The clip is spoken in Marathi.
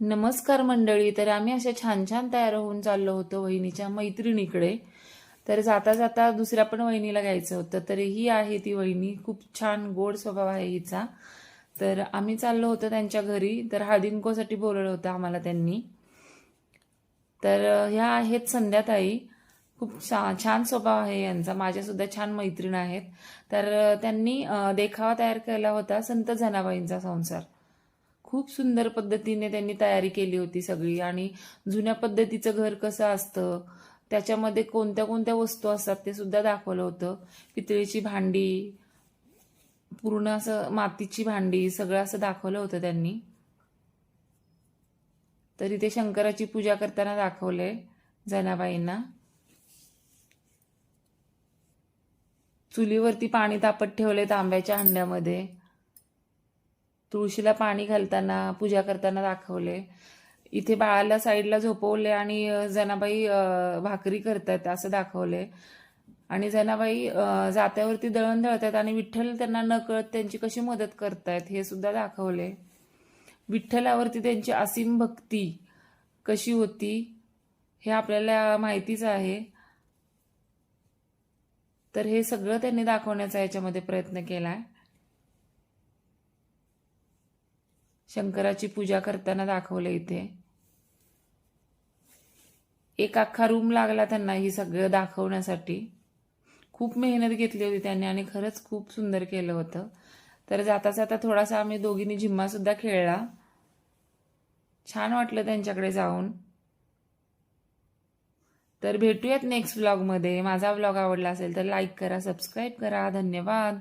नमस्कार मंडळी तर आम्ही अशा छान छान तयार होऊन चाललो होतो वहिनीच्या मैत्रिणीकडे. तर जाता जाता दुसऱ्या पण वहिनीला घ्यायचं होतं तर ही आहे ती वहिनी. खूप छान गोड स्वभाव आहे हिचा. तर आम्ही चाललो होतो त्यांच्या घरी तर हळदींकोसाठी बोलवलं होतं आम्हाला त्यांनी. तर ह्या आहेत संध्याताई. खूप छा छान स्वभाव आहे यांचा माझ्यासुद्धा छान मैत्रीण आहेत. तर त्यांनी देखावा तयार केला होता संत जनाबाईंचा संसार. खूप सुंदर पद्धतीने त्यांनी तयारी केली होती सगळी. आणि जुन्या पद्धतीचं घर कसं असतं त्याच्यामध्ये कोणत्या कोणत्या वस्तू असतात ते सुद्धा दाखवलं होतं. पितळीची भांडी पूर्ण असं मातीची भांडी सगळं असं दाखवलं होतं त्यांनी. तरी ते शंकराची पूजा करताना दाखवले जनाबाईंना. चुलीवरती पाणी तापत ठेवले तांब्याच्या हंड्यामध्ये. तुळशीला पाणी घालताना पूजा करताना दाखवले. इथे बाळाला साईडला झोपवले आणि जनाबाई भाकरी करतात असं दाखवले. आणि जनाबाई जात्यावरती दळण दळतात आणि विठ्ठल त्यांना न कळत त्यांची कशी मदत करतायत हे सुद्धा दाखवले. विठ्ठलावरती त्यांची असीम भक्ती कशी होती हे आपल्याला माहितीच आहे. तर हे सगळं त्यांनी दाखवण्याचा याच्यामध्ये प्रयत्न केला आहे शंकराची पूजा करताना दाखवलं इथे. एक अख्खा रूम लागला त्यांना ही सगळं दाखवण्यासाठी. खूप मेहनत घेतली होती त्यांनी आणि खरंच खूप सुंदर केलं होतं. तर जाता जाता थोडासा आम्ही दोघींनी झिम्मा सुद्धा खेळला. छान वाटलं त्यांच्याकडे जाऊन. तर भेटूयात नेक्स्ट व्लॉगमध्ये माझा व्लॉग आवडला असेल तर लाईक करा सबस्क्राईब करा. धन्यवाद.